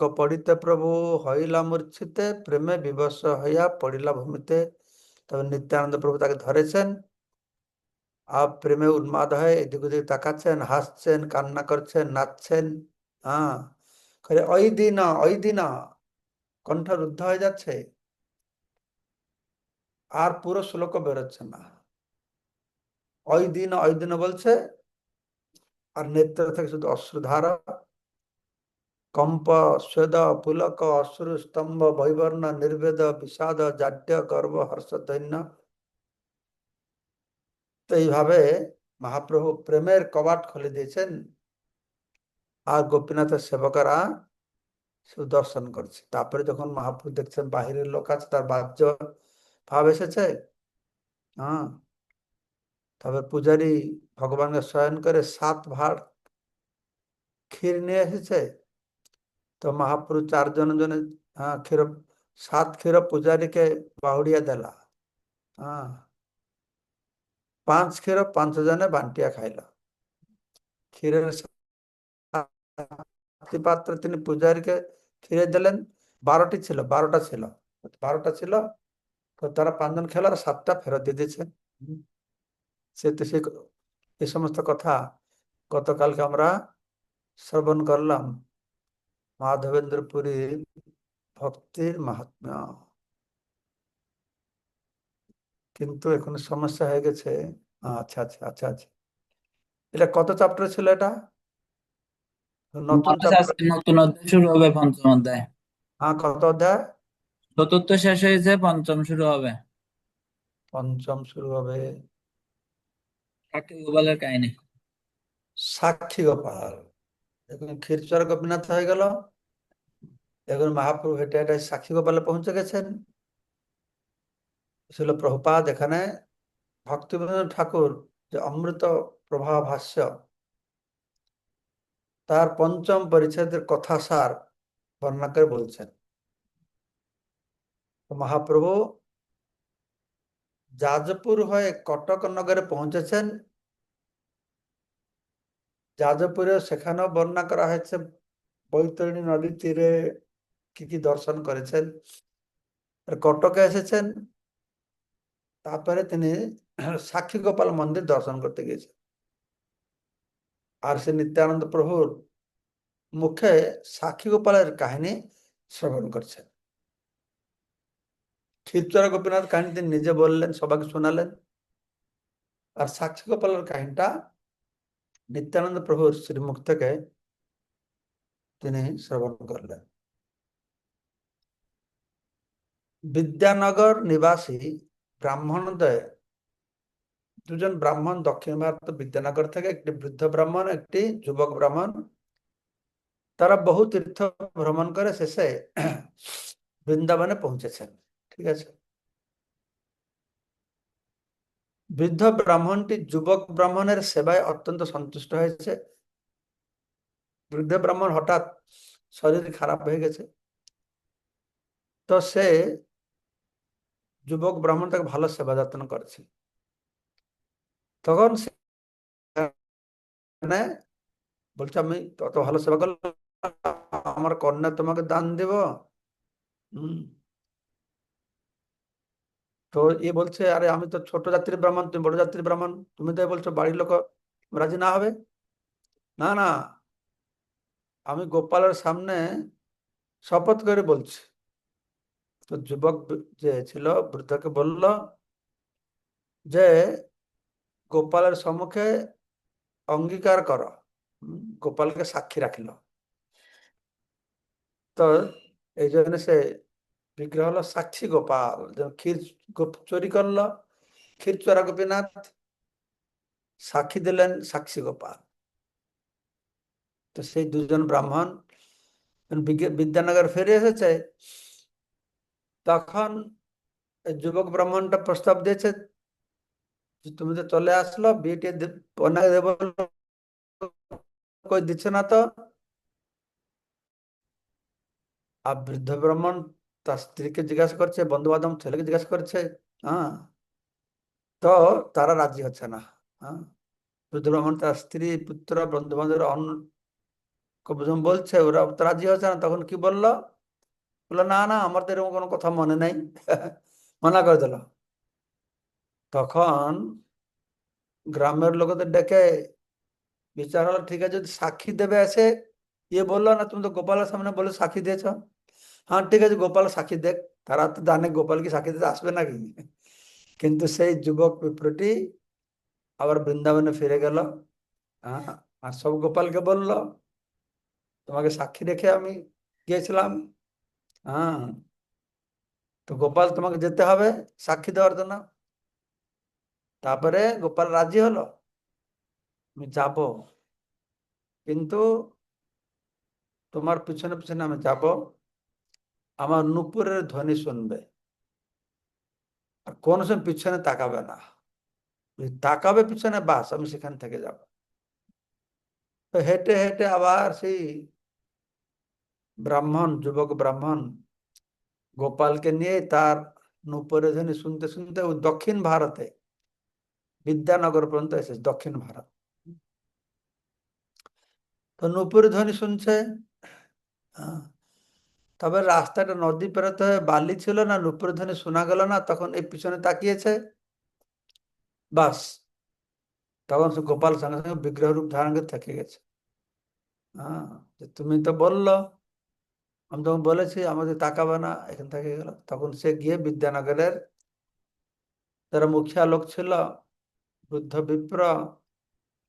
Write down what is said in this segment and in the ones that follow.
পড়িতে প্রভু হইলা মূর্ছিতে প্রেমে বিবশ হইয়া পড়িলা ভূমিতে তবে নিত্যানন্দ প্রভু তাকে ধরেছেন আর প্রেমে উন্মাদ হয়ে এদিক ওদিক তাকাচ্ছেন হাসছেন কান্না করছেন নাচছেন হ্যাঁ করে ওই দিন ওই দিন কণ্ঠ রুদ্ধ হয়ে যাচ্ছে আর পুরো শ্লোক বেরোচ্ছে না ওই দিন ওই দিন বলছে আর নেত্র থেকে শুধু অশ্রুধারা কম্প, স্বেদ, পুলক, অশ্রু, স্তম্ভ, বৈবর্ণ, নির্বেদ, বিষাদ, জাড্য গর্ব হর্ষ, দৈন্য। তো এইভাবে মহাপ্রভু প্রেমের কবাট খুলে দিয়েছেন আর গোপীনাথের সেবকরা সুদর্শন করছে। তারপরে যখন মহাপ্রভু দেখছেন বাহিরের লোক আছে, তার বাহ্য ভাব এসেছে হ্যাঁ। তবে পূজারী ভগবানকে শয়ন করে সাত ভাট ক্ষীর নিয়ে এসেছে। তো মহাপ্রভু চারজন জনে হ্যাঁ ক্ষীর সাত ক্ষীর পূজারীকে বাহুড়িয়া দেলা হ্যাঁ পাঁচ ক্ষীর পাঁচ জনে বান্টিয়া খাইল ক্ষীরের পাত্র তিনি পূজারীকে ক্ষীরে দিলেন বারোটি ছিল বারোটা ছিল বারোটা ছিল তো তারা পাঁচজন খেলার সাতটা ফেরত দিয়ে দিয়েছে সে তো সে সমস্ত কথা গতকালকে আমরা শ্রবণ করলাম মাধবেন্দ্র পুরী ভক্তির মাহাত্ম্য। কিন্তু এখন সমস্যা হয়ে গেছে। আচ্ছা আচ্ছা আচ্ছা আচ্ছা। এটা কত চ্যাপ্টার ছিল এটা? নতুন নতুন অধ্যায় শুরু হবে পঞ্চম অধ্যায়। হ্যাঁ কত অধ্যায়? চতুর্থ শেষ হয়েছে পঞ্চম শুরু হবে। পঞ্চম শুরু হবে। সাক্ষী গোপালের কাহিনী। সাক্ষী গোপাল। এখন ক্ষীরচর গোপীনাথ হয়ে গেল। এখন মহাপ্রভু হেঁটে হেঁটে সাক্ষী গোপালে পৌঁছে গেছেন। ছিল প্রভুপাদ এখানে ভক্তিবিনোদ ঠাকুর যে অমৃত প্রভা ভাষ্য, তার পঞ্চম পরিচ্ছেদের কথা সার বর্ণনা করে বলছেন। মহাপ্রভু যাজপুর হয়ে কটক নগরে পৌঁছেছেন। যাজপুরে সেখানেও বর্ণনা করা হয়েছে বৈতরণী নদীর তীরে কি কি দর্শন করেছেন কটকে এসেছেন তারপরে তিনি সাক্ষী গোপাল মন্দির দর্শন করতে গিয়েছেন আর সে নিত্যানন্দ প্রভুর মুখে সাক্ষী গোপালের কাহিনী শ্রবণ করছেন ক্ষীরচরা গোপীনাথ কাহিনী তিনি নিজে বললেন সবাইকে শোনালেন আর সাক্ষী গোপালের কাহিনীটা নিত্যানন্দ প্রভুর শ্রীমুখ থেকে তিনি শ্রবণ করলেন বিদ্যানগর নিবাসী ব্রাহ্মণদের দুজন ব্রাহ্মণ দক্ষিণ ভারত বিদ্যানগর থেকে একটি বৃদ্ধ ব্রাহ্মণ একটি যুবক ব্রাহ্মণ তারা বহু তীর্থ ভ্রমণ করে শেষে বৃন্দাবনে পৌঁছেছেন ঠিক আছে? বৃদ্ধ ব্রাহ্মণটি যুবক ব্রাহ্মণের সেবায় অত্যন্ত সন্তুষ্ট হয়েছে। বৃদ্ধ ব্রাহ্মণ হঠাৎ শরীর খারাপ হয়ে গেছে। তো সে যুবক ব্রাহ্মণ তাকে ভালো সেবা যত্ন করেছে। তখন সে বলছে, আমি তত ভালো সেবা করলাম, আমার কন্যা তোমাকে দান দেব। হম। তো এ বলছে, আরে আমি তো ছোট জাতির ব্রাহ্মণ, তুমি বড় জাতির ব্রাহ্মণ, তুমি তো বলছো বাড়ির লোক, রাজি না হবে? না না, আমি গোপালের সামনে শপথ করে বলছি। তো যুবক যে ছিল, বৃদ্ধকে বলল যে, গোপালের সম্মুখে অঙ্গীকার কর। গোপালকে সাক্ষী রাখিল। তো এই জন্য সে বিগ্রহ হলো সাক্ষী গোপাল। ক্ষীর চুরি করল, ক্ষীর চোরা গোপীনাথ, সাক্ষী দিলেন সাক্ষী গোপাল। তো সেই দুজন ব্রাহ্মণ বিদ্যানগর ফিরে এসেছে। তখন যুবক ব্রাহ্মণটা প্রস্তাব দিয়েছে তুমি তো চলে আসলো, বিয়েটি দেব কই দিচ্ছে না তো? আর বৃদ্ধ ব্রাহ্মণ তার স্ত্রীকে জিজ্ঞাসা করছে বন্ধু বান্ধব ছেলেকে জিজ্ঞাসা করছে হ্যাঁ তো তারা রাজি হচ্ছে না হ্যাঁ। ব্রাহ্মণ তার স্ত্রী, পুত্র বন্ধু বান্ধব যখন বলছে, ওরা রাজি হচ্ছে না, তখন কি বলল? বলল, না না, আমার তো এরকম কোনো কথা মনে নাই। মানা করে দিল। তখন গ্রামের লোকদের ডেকে বিচার হলো, ঠিক আছে, যদি সাক্ষী দেবে এসে ইয়ে বলল না, তুমি তো গোপালের সামনে বলে সাক্ষী দিয়েছ। হ্যাঁ ঠিক আছে, গোপাল, সাক্ষী দেখ। তারা তো জানে গোপাল কি সাক্ষী দিতে আসবে নাকি? কিন্তু সেই যুবক বিপ্রটি আবার বৃন্দাবনে ফিরে গেল। হ্যাঁ আর সব গোপালকে বলল, তোমাকে সাক্ষী রেখে আমি গিয়েছিলাম। হ্যাঁ তো গোপাল তোমাকে যেতে হবে সাক্ষী দেওয়ার জন্য। তারপরে গোপাল রাজি হলো। আমি যাব। কিন্তু তোমার পিছনে পিছনে আমি যাব। আমার নুপুরের ধ্বনি শুনবে। আর কোন সময় পিছনে তাকাবে না। তাকাবে পিছনে, বাস, আমি সেখান থেকে যাব। তো হেঁটে হেঁটে আবার সেই ব্রাহ্মণ, যুবক ব্রাহ্মণ গোপালকে নিয়ে তার নুপুরের ধ্বনি শুনতে শুনতে ওই দক্ষিণ ভারতে, বিদ্যানগর পর্যন্ত এসেছে, দক্ষিণ ভারত। তো নুপুর ধ্বনি শুনছে হ্যাঁ। তবে রাস্তাটা নদী পেরোতে হয়ে বালি ছিল না নুপুর ধ্বনি শোনা গেল না, তখন এই পিছনে তাকিয়েছে। বাস। তখন সে গোপাল সঙ্গে সঙ্গে বিগ্রহ রূপ ধারণ করে থেকে গেছে। হ্যাঁ তুমি তো বলল, আমি তখন বলেছি আমাদের তাকাবে না, এখান থেকে গেল। তখন সে গিয়ে বিদ্যানগরের যারা মুখিয়া লোক ছিল, বুদ্ধ বিপ্র,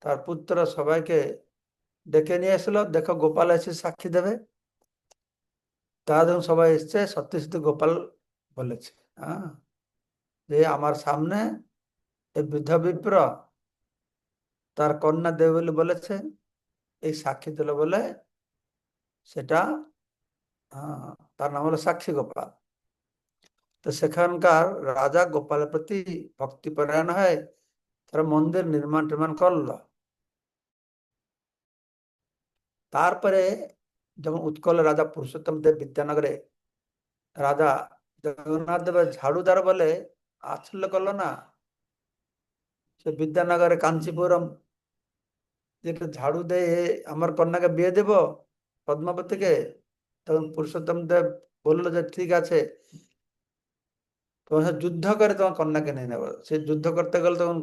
তার পুত্র সবাইকে ডেকে নিয়ে এসলো দেখো গোপাল এসে সাক্ষী দেবে। তারা সবাই এসছে সত্যি গোপাল বলেছে হ্যাঁ? যে আমার সামনে এই বৃদ্ধ বিপ্র তার কন্যা দেবে বলে বলেছে, এই সাক্ষী দিল বলে সেটা তার নাম হলো সাক্ষী গোপাল। তো সেখানকার রাজা গোপালের প্রতি ভক্তিপরায়ণ হয় তারা মন্দির নির্মাণ টির্মাণ করল। তারপরে যখন উৎকল রাজা পুরুষোত্তম দেব বিদ্যানগরে, রাজা জগন্নাথ দেবের ঝাড়ুদার বলে আচ্ছল্য করল না। সে বিদ্যানগরে কাঞ্চিপুরম যেটা ঝাড়ু দেয় আমার কন্যাকে বিয়ে দেব পদ্মাবতীকে, তখন পুরুষোত্তম দেব বলল যে ঠিক আছে। তোমার যুদ্ধ করে তোমার কন্যাকে নিয়ে নেব। সে যুদ্ধ করতে গেলে তখন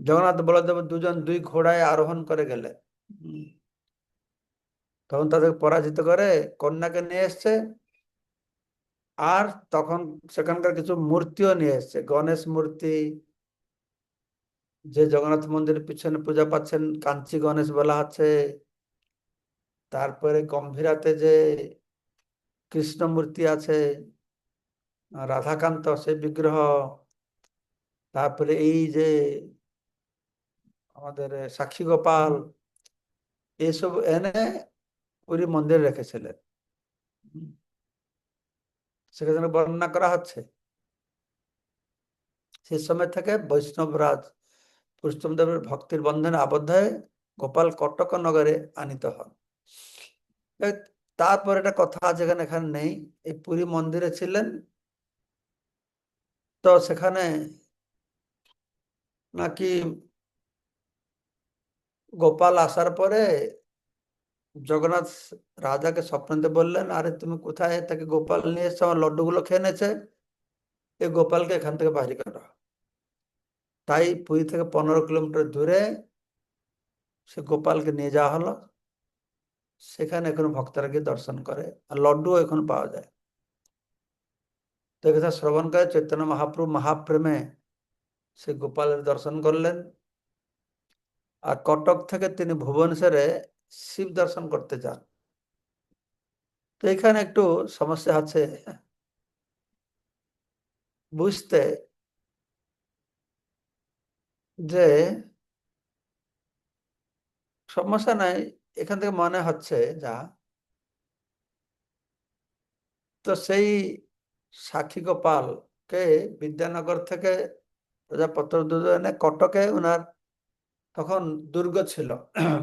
জগন্নাথ বলদেব দুজন দুই ঘোড়ায় আরোহণ করে গেলে। তখন তাদের পরাজিত করে কন্যাকে নিয়ে এসছে। আর তখন সেখানকার কিছু মূর্তিও নিয়ে এসছে। গণেশ মূর্তি, যে জগন্নাথ মন্দিরের পিছনে পূজা পাচ্ছেন কাঞ্চি গণেশ বলা আছে। তারপরে গম্ভীরাতে যে কৃষ্ণ মূর্তি আছে, রাধাকান্ত সে বিগ্রহ। তারপরে এই যে আমাদের সাক্ষী গোপাল, এসব এনে পুরী মন্দিরে রেখেছিলেন। সেখানে বর্ণনা করা হচ্ছে, সে সময় থেকে বৈষ্ণবরাজ পুরুষোত্তম দেবের ভক্তির বন্ধনে আবদ্ধ হয়ে গোপাল কটক নগরে আনিত হন। তারপর একটা কথা আছে এখানে এখানে নেই, এই পুরী মন্দিরে ছিলেন, তো সেখানে নাকি গোপাল আসার পরে জগন্নাথ রাজাকে স্বপ্নতে বললেন, আরে, তুমি কোথায়? তাকে গোপাল নিয়ে এসছো, আমার লড্ডুগুলো খেয়ে নেছে এই গোপালকে এখান থেকে বাইরে করো। তাই পুরী থেকে পনেরো কিলোমিটার দূরে সে গোপালকে নিয়ে যাওয়া হলো। সেখানে এখন ভক্তরা গিয়ে দর্শন করে, আর লড্ডু এখন পাওয়া যায়। তো এই কথা শ্রবণ করে, চৈতন্য মহাপ্রভু মহাপ্রেমে সে গোপালের দর্শন করলেন। আর কটক থেকে তিনি ভুবনেশ্বরে শিব দর্শন করতে যান তো এখানে একটু সমস্যা আছে। বুঝতে যে সমস্যা নাই, এখান থেকে মনে হচ্ছে যা। তো সেই সাক্ষী গোপালকে বিদ্যানগর থেকে প্রজাপত্র দুধ এনে কটকে ওনার তখন দুর্গ ছিল,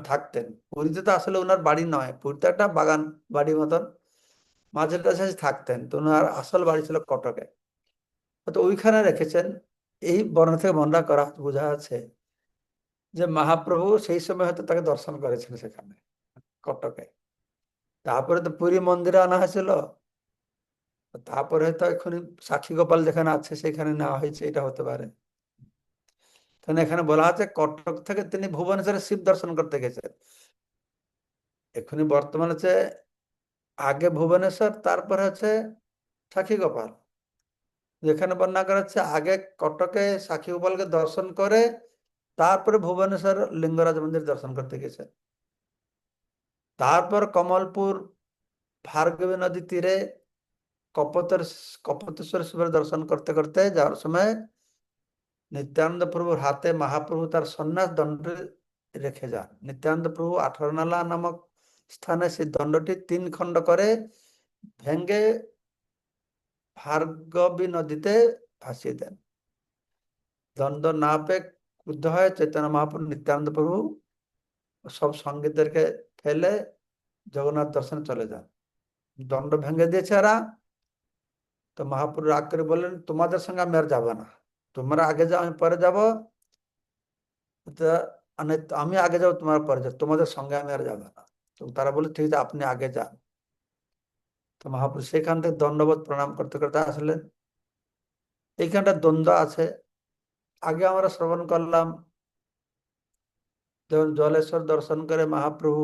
থাকতেন। পুরীতে তো আসলে ওনার বাড়ি নয়, পুরীতে একটা বাগান বাড়ি মতন। মাঝের কাছে থাকতেন, তো ওনার আসল বাড়ি ছিল কটকে। তো ওইখানে রেখেছেন, এই বর্ণনা থেকে মনে করা বোঝা আছে যে মহাপ্রভু সেই সময় হয়তো তাকে দর্শন করেছেন সেখানে, কটকে। তারপরে তো পুরী মন্দিরে আনা হয়েছিল, তারপরে হয়তো এখনই সাক্ষী গোপাল যেখানে আছে সেখানে নেওয়া হয়েছে, এটা হতে পারে। কারণ এখানে বলা আছে কটক থেকে তিনি ভুবনেশ্বরে শিব দর্শন করতে গেছেন। এখনই বর্তমানে হচ্ছে আগে ভুবনেশ্বর, তারপরে হচ্ছে সাক্ষী গোপাল। যেখানে বর্ণনা করা হচ্ছে আগে কটকে সাক্ষী গোপালকে দর্শন করে তারপরে ভুবনেশ্বর লিঙ্গরাজ মন্দির দর্শন করতে গেছে তারপর কমলপুর ভার্গবী নদী তীরে কপতের কপতেশ্বর শিবের দর্শন করতে করতে যাওয়ার সময় নিত্যানন্দ প্রভুর হাতে মহাপ্রভু তার সন্ন্যাস দণ্ড রেখে যান। নিত্যানন্দ প্রভু আঠারোনালা নামক স্থানে সেই দণ্ডটি তিন খণ্ড করে ভেঙ্গে ভার্গবী নদীতে ভাসিয়ে দেন। দণ্ড না পেয়ে ক্রুদ্ধ হয় চৈতন্য মহাপ্রভু, নিত্যানন্দ প্রভু সব সঙ্গীতদেরকে ফেলে জগন্নাথ দর্শনে চলে যান। দণ্ড ভেঙে দিয়েছে এরা। তো মহাপ্রভু রাগ করে বললেন, তোমাদের সঙ্গে আমি আর যাব না। তোমরা আগে যাও আমি পরে যাব আমি আগে যাব তোমার পরে যাও তোমাদের সঙ্গে আমি আর যাব না তো তারা বলে ঠিক আছে আপনি আগে যান তো মহাপ্রভু সেখান থেকে দণ্ডবোধ প্রণাম করতে করতে আসলেন এইখানটা দ্বন্দ্ব আছে আগে আমরা শ্রবণ করলাম যেমন জলেশ্বর দর্শন করে মহাপ্রভু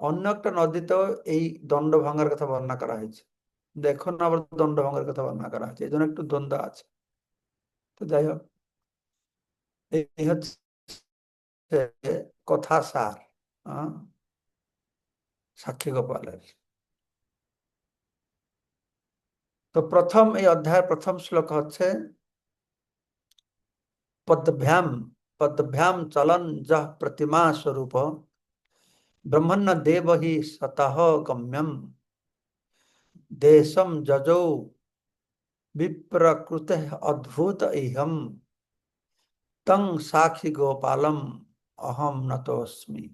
অন্য একটা নদীতেও এই দণ্ড ভাঙার কথা বর্ণনা করা হয়েছে। দেখুন আবার দণ্ড ভাঙার কথা বর্ণনা করা হয়েছে। এই জন্য একটু দ্বন্দ্ব আছে। তো যাই হোক এই হচ্ছে কথা সার আহ, সাক্ষী গোপালের। তো প্রথম এই অধ্যায়ের প্রথম শ্লোক হচ্ছে পদ্ভ্যাম পদ্ভ্যাম চলন যহ প্রতিমা স্বরূপ ব্রহ্মণ্য দেব হি সতঃ গম্যম দেশম যজৌ विप्रकृत अद्भुत इहम तंग साक्षी गोपालम अहम नतोस्मि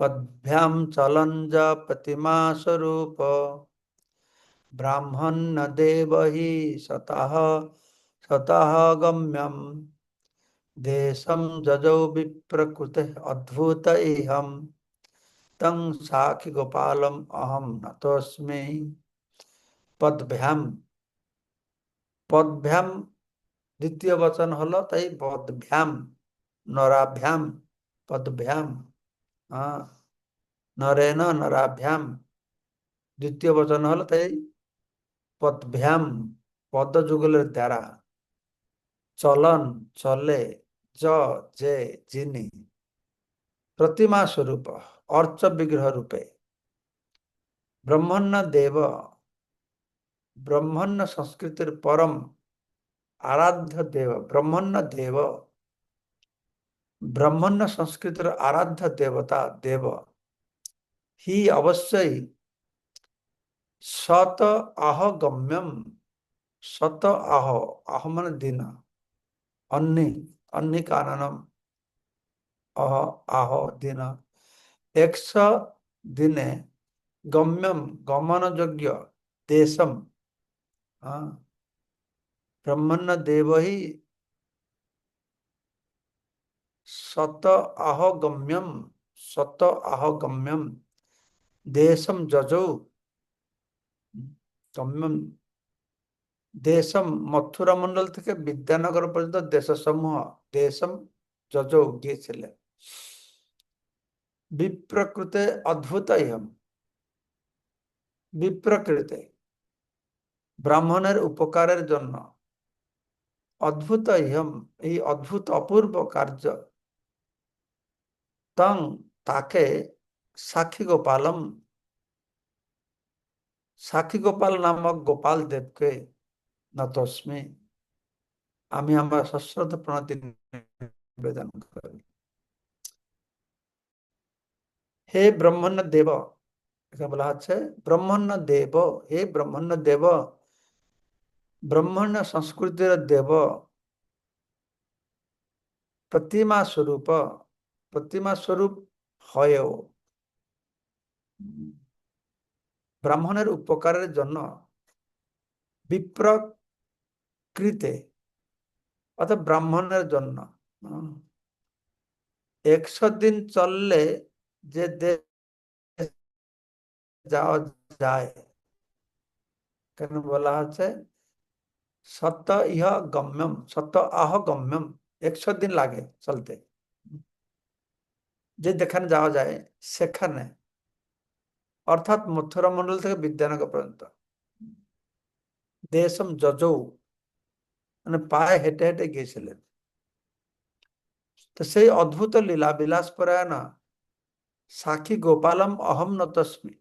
पद्भ्याम ज प्रतिमा स्वरूप ब्राह्मण न देव ही सतः सतः गम्यम देशम जजौ विप्रकृत अद्भुत इहम तंग साखी गोपालम अहम नतोस्मि पदभ्याम পদভ্যাম দ্বিতীয় বচন হলো তাই পদভ্যাম, নরাভ্যাম, পদভ্যাম হ্যাঁ নরেন, নরাভ্যাম। দ্বিতীয় বচন হলো তাই পদভ্যাম পদ যুগলের দ্বারা। চলন, চলে য যে, যিনি। প্রতিমা স্বরূপ অর্চ বিগ্রহ রূপে। ব্রহ্মণ্য, দেব ব্রহ্মণ্য সংস্কৃতির পরম আরাধ্য দেব ব্রহ্মণ্য দেব ব্রহ্মণ্য সংস্কৃতির আরাধ্য দেবতা দেব হি অবশ্যই শত আহ গম্যম শত আহ আহ মানে দিন অন্নি অন্নি কাননম অহ আহ দিন একশো দিনে গম্যম গমনযোগ্য দেশম हाँ ब्रह्मण्य देव ही सत अहगम्यम सत अहगम्यम देशम जजौ গম্যম দেশম মথুরা মন্ডল থেকে বিদ্যানগর পর্যন্ত দেশ সমূহ দেশম যজৌ গিয়েছিলেন বিপ্রকৃতে অদ্ভুত ইহম বিপ্রকৃতে ব্রাহ্মণের উপকারের জন্য। অদ্ভুত ইহম, এই অদ্ভুত অপূর্ব কার্য। তং তাকে সাক্ষী গোপালম সাক্ষী গোপাল নামক গোপাল দেবকে নতস্মি, আমি আমার সশ্রদ্ধ প্রণতি নিবেদন করি। হে ব্রহ্মণ্য দেব, এখানে বলা হচ্ছে ব্রহ্মণ্য দেব, হে ব্রহ্মণ্য দেব ব্রহ্মণ্য সংস্কৃতির দেব প্রতিমা স্বরূপ প্রতিমা স্বরূপ হয়েও ব্রাহ্মণের উপকারের জন্য বিপ্রকৃতে অর্থাৎ ব্রাহ্মণের জন্য একশো দিন চললে যে দেশ যাওয়া যায় কেন বলা হচ্ছে সত্য ইহ গম্যম সত্য আহ গম্যম একশো দিন লাগে চলতে যে যেখানে যাওয়া যায় সেখানে অর্থাৎ মথুরা মন্ডল থেকে বিদ্যানগর পর্যন্ত দেশম যজৌ মানে পায়ে হেঁটে হেঁটে গিয়েছিলেন তো সেই অদ্ভুত লীলা বিলাস পরায়ণ সাক্ষী গোপালম অহম নতস্মি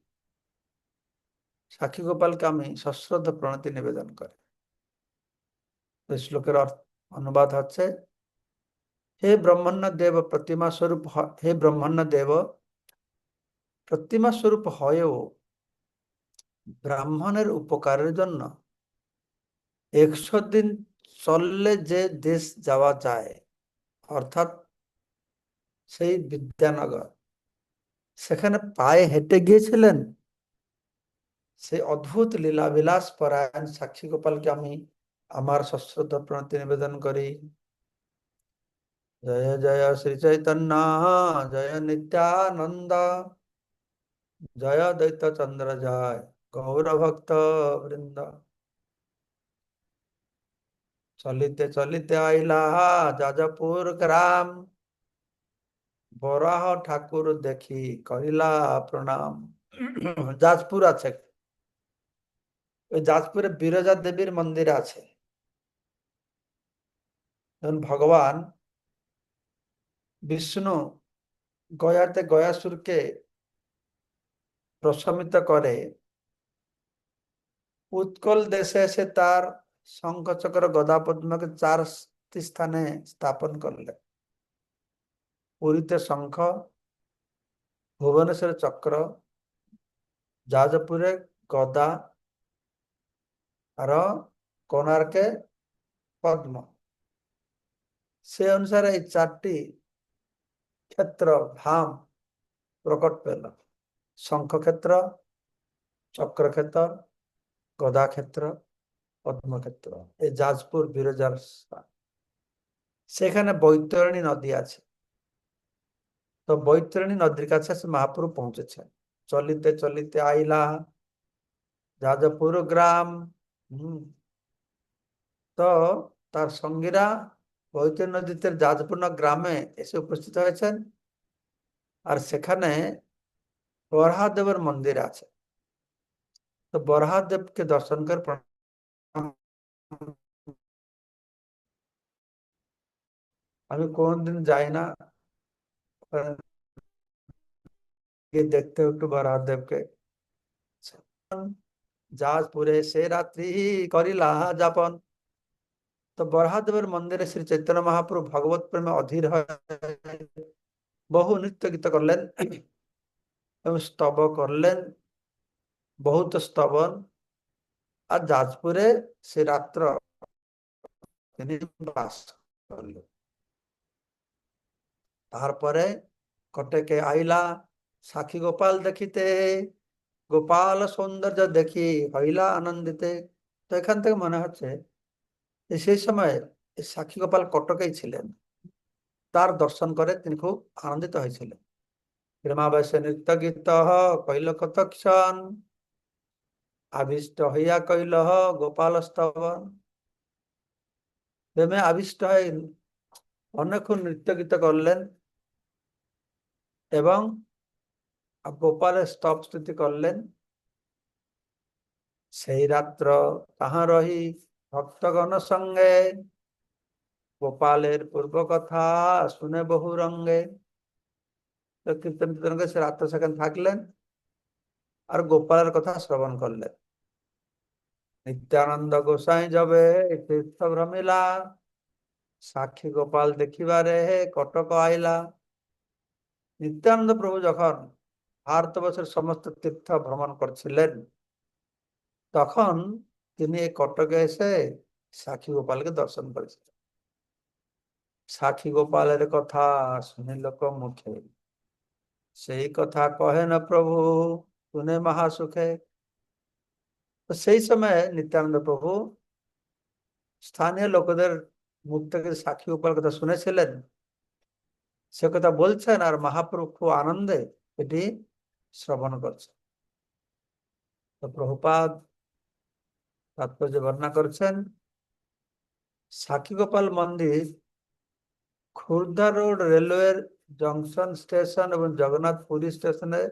সাক্ষী গোপালকে আমি সশ্রদ্ধ প্রণতি নিবেদন করি এই শ্লোকের অনুবাদ হচ্ছে, হে ব্রহ্মণ্য দেব প্রতিমা স্বরূপ হ- ব্রহ্মণ্য দেব প্রতিমা স্বরূপ হয়েও ব্রাহ্মণের উপকারের জন্য একশো দিন চললে যে দেশ যাওয়া যায়, অর্থাৎ সেই বিদ্যানগর, সেখানে পায়ে হেঁটে গিয়েছিলেন সেই অদ্ভুত লীলা বিলাস পরায়ণ সাক্ষী গোপালকে আমি আমার সশ্রদ্ধ প্রণতি নিবেদন করি। জয় জয় শ্রী চৈতন্য, জয় নিত্যানন্দ, জয় দৈত্য চন্দ্র, জয় গৌর ভক্ত বৃন্দ। চলিতে চলিতে আইলা যাজপুর গ্রাম, বরাহ ঠাকুর দেখি কহিলা প্রণাম। যাজপুর আছে। ওই যাজপুরে বিরজা দেবীর মন্দির আছে। যখন ভগবান বিষ্ণু গয়াতে গয়াসুরকে প্রশমিত করে, উৎকল দেশে এসে তার শঙ্খচক্র গদা পদ্মকে চারটি স্থানে স্থাপন করলেন। পুরীতে শঙ্খ, ভুবনেশ্বরে চক্র, যাজপুরে গদা, আর কোণার্কে পদ্ম। সে অনুসারে এই চারটি ক্ষেত্র ধাম প্রকট পেল শঙ্খক্ষেত্র, চক্রক্ষেত্র, গদাক্ষেত্র, পদ্মক্ষেত্র। এই যাজপুর বিরজার স্থান। সেখানে বৈতরণী নদী আছে। তো বৈতরণী নদীর কাছে সে মহাপুরু পৌঁছেছে চলিতে চলিতে আইলা, যাজপুর গ্রাম, হম। তো তার সঙ্গীরা বৈতরণী নদীতে যাজপুর গ্রামে এসে উপস্থিত হয়েছেন। আর সেখানে বরহাদেবের মন্দির আছে। তো বরহাদেবকে দর্শন করে আমি কোনদিন যাই না। দেখতে একটু বরহাদেবকে। যাজপুরে সে রাত্রি করিলা যাপন। তো বরহাদেবের মন্দিরে শ্রী চৈতন্য মহাপ্রভু ভগবত প্রেমে অধীর হয়ে বহু নৃত্য গীত করলেন এবং স্তব করলেন, বহুত স্তবন। আর যাজপুরে সে রাত্র তিনি বাস করলেন। তারপরে কটেকে আইলা, সাক্ষী গোপাল দেখিতে, গোপাল সৌন্দর্য দেখি হইলা আনন্দিতে। তো এখান থেকে মনে হচ্ছে সেই সময় সাক্ষী গোপাল কটকেই ছিলেন। তার দর্শন করে তিনি খুব আনন্দিত হয়েছিলেন। প্রেমাবেশে নৃত্য গীত কইল কতক্ষণ আবিষ্ট হইয়া কইল গোপাল স্তবন। প্রেমে আবিষ্ট হয়ে অনেকক্ষণ নৃত্য গীত করলেন এবং গোপালের স্তব স্তুতি করলেন। সেই রাত্র তাহা রহি ভক্তগণ সঙ্গে গোপালের পূর্ব কথা শুনে বহু রঙ্গে কীর্তন কীর্তন করে সে রাত্র সেখানে থাকলেন আর গোপালের কথা শ্রবণ করলেন। নিত্যানন্দ গোসাই যাবে তীর্থ ভ্রমিলা সাক্ষী গোপাল দেখিবারে কটক আইলা। নিত্যানন্দ প্রভু যখন ভারতবর্ষের সমস্ত তীর্থ ভ্রমণ করছিলেন, তখন তিনি এই কটকে এসে সাক্ষী গোপালকে দর্শন করেছিলেন সাক্ষী গোপালের কথা শুনে লোক মুখে সেই কথা কহে না প্রভু শুনে মহাসুখে তো সেই সময় নিত্যানন্দ প্রভু স্থানীয় লোকদের মুখ থেকে সাক্ষী গোপাল কথা শুনেছিলেন সে কথা বলছেন আর মহাপ্রভু খুব আনন্দে এটি শ্রবণ করছে তো প্রভুপাদ তাৎপর্য বর্ণনা করছেন সাক্ষীগোপাল মন্দির, খুর্দা রোড রেলওয়ের জংশন স্টেশন এবং জগন্নাথ পুরী স্টেশনের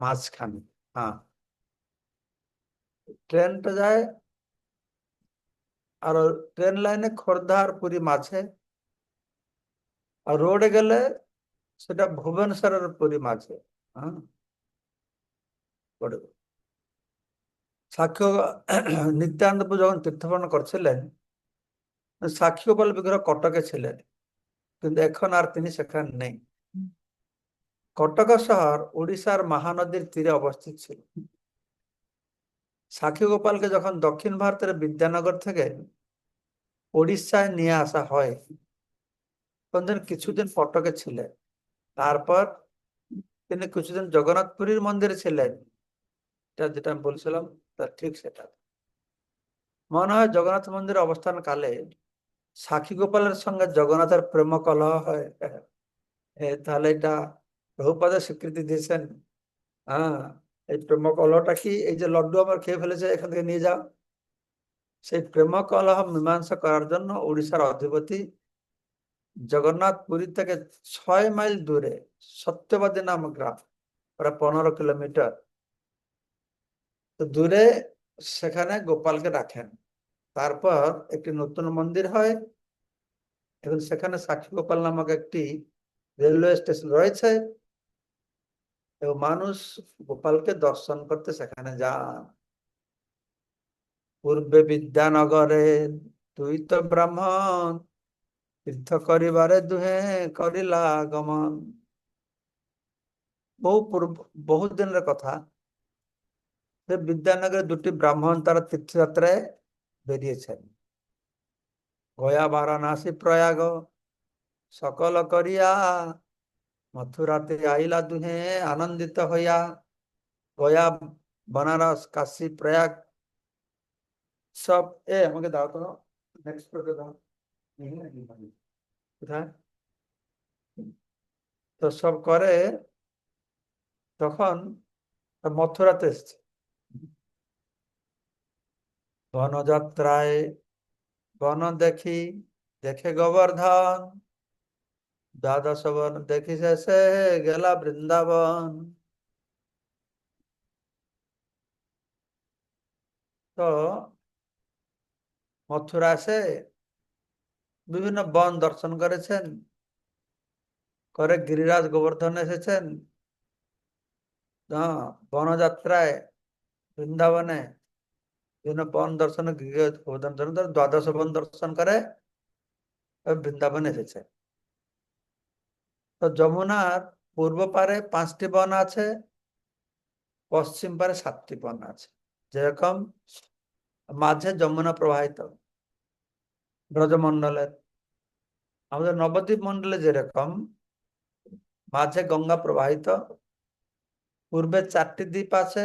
মাঝখানে। হ্যাঁ। ট্রেনটা যায় আর ট্রেন লাইনে খোর্ধা আর পুরী মাঝে। আর রোডে গেলে সেটা ভুবনেশ্বরের পুরী মাঝে। হ্যাঁ। পড়বে সাক্ষ্য নিত্যানন্দ যখন তীর্থভ্রমণ করছিলেন সাক্ষী গোপাল বিগ্রহ কটকে ছিলেন কিন্তু এখন আর তিনি সেখানে নেই কটক শহর উড়িষ্যার মহানদীর তীরে অবস্থিত ছিল সাক্ষী গোপালকে যখন দক্ষিণ ভারতের বিদ্যানগর থেকে উড়িষ্যায় নিয়ে আসা হয় তখন তিনি কিছুদিন কটকে ছিলেন তারপর তিনি কিছুদিন জগন্নাথপুরীর মন্দিরে ছিলেন এটা যেটা আমি বলছিলাম তা ঠিক সেটা। মনে হয় জগন্নাথ মন্দিরে অবস্থান কালে সাক্ষী গোপালের সঙ্গে জগন্নাথের প্রেম কলহ হয়। তাহলে এটা প্রভুপাদের স্বীকৃতি দিয়েছেন। হ্যাঁ এই প্রেম কলহটা কি, এই যে লড্ডু আমার খেয়ে ফেলেছে, এখান থেকে নিয়ে যাও। সেই প্রেম কলহ মীমাংসা করার জন্য উড়িষ্যার অধিপতি জগন্নাথ পুরী থেকে ছয় মাইল দূরে সত্যবাদী নাম গ্রাম, প্রায় পনেরো কিলোমিটার দূরে সেখানে গোপালকে রাখেন তারপর একটি নতুন মন্দির হয়। এবং সেখানে সাক্ষী গোপাল নামক একটি রেলওয়ে স্টেশন রয়েছে। এবং মানুষ গোপালকে দর্শন করতে সেখানে যান। পূর্বে বিদ্যানগরে তুই তো ব্রাহ্মণ, তীর্থ করিবারে দুহে করিলা গমন বহু পূর্ব বহু দিনের কথা। বিদ্যানগরে দুটি ব্রাহ্মণ তারা তীর্থযাত্রায় বেরিয়েছেন। গয়া, বারাণসী, প্রয়াগ, সকল করিয়া মথুরাতে আইলা দুহে আনন্দিত হইয়া গয়া, বনারস, কাশী, প্রয়াগ সব এ, আমাকে দাও তো দাও। কোথায়? তো সব করে তখন মথুরাতে এসছে। বনযাত্রায় বন দেখি, দেখে গোবর্ধন। দ্বাদশ বন দেখি শেষে গেলা বৃন্দাবন। তো মথুরা সে বিভিন্ন বন দর্শন করেছেন। করে গিরিরাজ গোবর্ধন এসেছেন। বনযাত্রায় বৃন্দাবনে বন দর্শন দ্বাদশ বন দর্শন করে বৃন্দাবন এসেছে তো যমুনার পূর্ব পারে পাঁচটি বন আছে পশ্চিম পারে সাতটি বন আছে যেরকম মাঝে যমুনা প্রবাহিত ব্রজমন্ডলের আমাদের নবদ্বীপ মন্ডলে যেরকম মাঝে গঙ্গা প্রবাহিত পূর্বে চারটি দ্বীপ আছে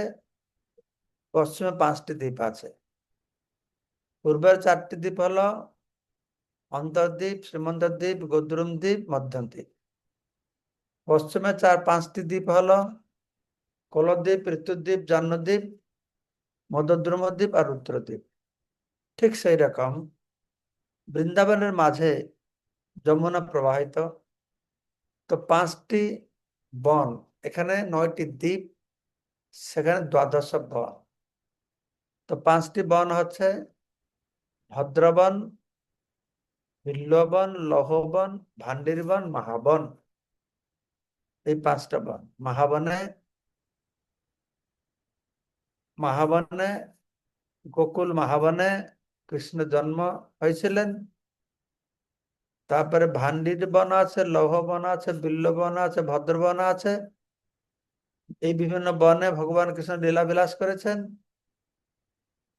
পশ্চিমে পাঁচটি দ্বীপ আছে। পূর্বের চারটি দ্বীপ হল অন্তর্দ্বীপ শ্রীমন্ত দ্বীপ, গদ্রুম দ্বীপ, মধ্যম দ্বীপ। পশ্চিমে চার পাঁচটি দ্বীপ হলো কলদ্বীপ ঋতুদ্বীপ জাহ্নদ্বীপ মদদ্রুম দ্বীপ আর রুদ্রদ্বীপ ঠিক সেই রকম বৃন্দাবনের মাঝে যমুনা প্রবাহিত। তো পাঁচটি বন, এখানে নয়টি দ্বীপ, সেখানে দ্বাদশ বন। তো পাঁচটি বন হচ্ছে ভদ্রবন বিল্লবন লহবন ভান্ডিরবন মহাবন। এই পাঁচটা বন। মহাবনে মহাবনে গোকুল মহাবনে কৃষ্ণ জন্ম হয়েছিলেন। তারপরে ভান্ডির বন আছে লৌহ বন আছে বিল্ল বন আছে, ভদ্রবন আছে। এই বিভিন্ন বনে ভগবান কৃষ্ণ লীলা বিলাস করেছেন।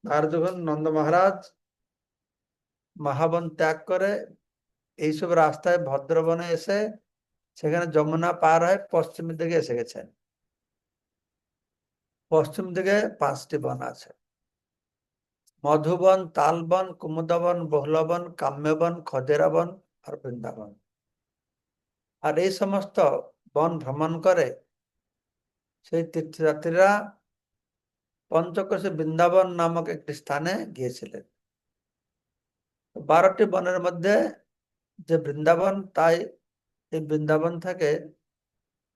আর যখন নন্দ মহারাজ, মহাবন ত্যাগ করে এইসব রাস্তায় ভদ্রবনে এসে সেখানে যমুনা পার হয়ে পশ্চিমের দিকে এসে গেছেন। পশ্চিম দিকে পাঁচটি বন আছে। মধুবন, তালবন, কুমুদবন, বহুলবন, কাম্যবন খদেরাবন আর বৃন্দাবন। আর এই সমস্ত বন ভ্রমণ করে সেই তীর্থযাত্রীরা পঞ্চকোশে বৃন্দাবন নামক একটি স্থানে গিয়েছিলেন। বারোটি বনের মধ্যে যে বৃন্দাবন, তাই এই বৃন্দাবন থেকে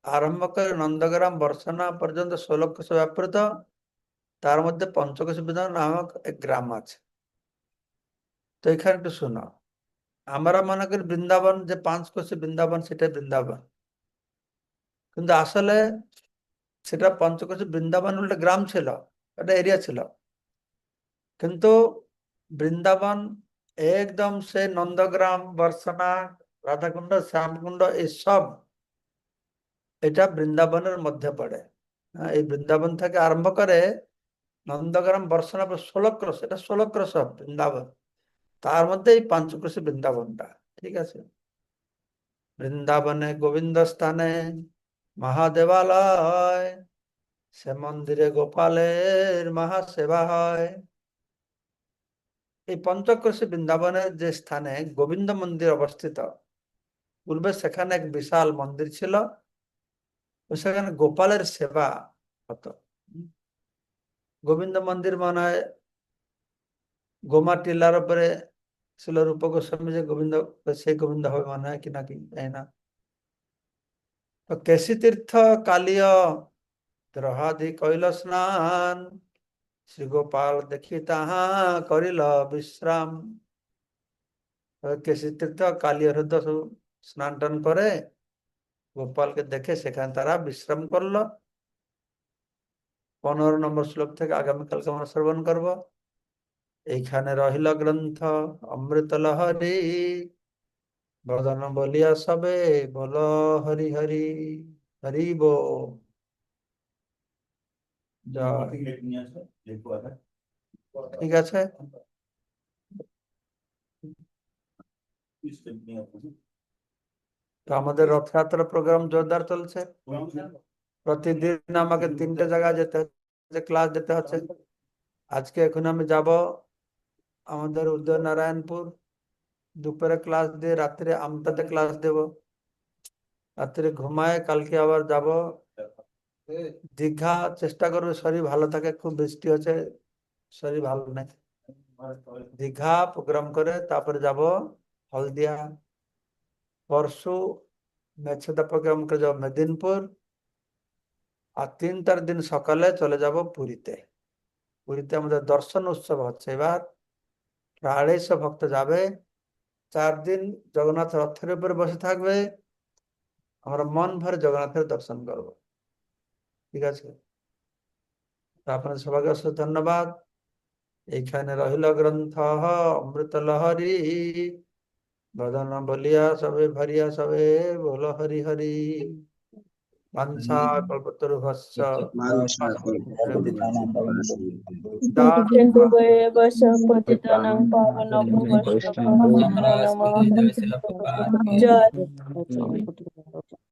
আরম্ভ করে নন্দগ্রাম, বর্ষনা পর্যন্ত ষোলো কোশ ব্যাপৃত। তার মধ্যে পঞ্চকোশ বৃন্দাবন নামক এক গ্রাম আছে। তো এখানে একটু শোনো। আমরা মনে করি বৃন্দাবন যে পাঁচ কোশে বৃন্দাবন সেটা বৃন্দাবন। কিন্তু আসলে সেটা পঞ্চকোশে বৃন্দাবন গ্রাম ছিল। একটা এরিয়া ছিল। কিন্তু বৃন্দাবন একদম সে নন্দগ্রাম বর্ষনা রাধাকুণ্ড শ্যামকুণ্ড এইসব এটা বৃন্দাবনের মধ্যে পড়ে। হ্যাঁ, এই বৃন্দাবন থেকে আরম্ভ করে নন্দগ্রাম বর্ষনা ষোলো ক্রোশ এটা ষোলো ক্রোশ বৃন্দাবন। তার মধ্যে এই পঞ্চক্রোশী বৃন্দাবনটা ঠিক আছে? বৃন্দাবনে গোবিন্দ স্থানে মহাদেবালয় সে মন্দিরে গোপালের মহা সেবা হয়। এই পঞ্চক্রোশী বৃন্দাবনের যে স্থানে গোবিন্দ মন্দির অবস্থিত, পূর্বে সেখানে এক বিশাল মন্দির ছিল সেখানে গোপালের সেবা হতো। গোবিন্দ মন্দির মনে হয় গোমা টিলার উপরে ছিল রূপ গোস্বামী যে গোবিন্দ, সেই গোবিন্দ হবে মনে হয় কিনা কি তাই না। তো কেশী তীর্থ কালীয় দ্রহাদি কইল স্নান শ্রী গোপাল দেখি তাহা করিল বিশ্রাম। তো কেশী তীর্থ কালীয় হৃদয় সব স্নান টান করে গোপালকে দেখে সেখানে তারা বিশ্রাম করল। পনেরো নম্বর শ্লোক থেকে আগামীকালকে আমরা শ্রবণ করব। এইখানে রহিল গ্রন্থ, অমৃত লহরি। বদন বলিয়া সবে, বল হরি হরি হরি ঠিক আছে। তো আমাদের রথযাত্রা প্রোগ্রাম জোরদার চলছে। প্রতিদিন আমাকে তিনটে জায়গায় যেতে হচ্ছে ক্লাস যেতে হচ্ছে। আজকে এখন আমি যাব আমাদের উদয় নারায়ণপুর দুপুরে ক্লাস দিয়ে রাত্রে আমতাতে ক্লাস দেব। রাত্রে ঘুমায় কালকে আবার যাব। দীঘা চেষ্টা করবে, শরীর ভালো থাকে, খুব বৃষ্টি হচ্ছে, শরীর ভালো নেই। দীঘা প্রোগ্রাম করে, তারপরে যাব হলদিয়া। পরশু মেছেদা প্রোগ্রাম করে যাব মেদিনীপুর। আর তিন চার দিন সকালে চলে যাব পুরীতে। পুরীতে আমাদের দর্শন উৎসব হচ্ছে এবার। প্রায় আড়াইশো ভক্ত যাবে। চার দিন জগন্নাথ রথের উপরে বসে থাকবে। আমরা মন ভরে জগন্নাথের দর্শন করব। ঠিক আছে? তো আপনাদের সবাইকে অশেষ ধন্যবাদ। এইখানে রহিল গ্রন্থ অমৃত লহরি বদন বলিয়া সবে ভরিয়া সবে বল হরি হরি।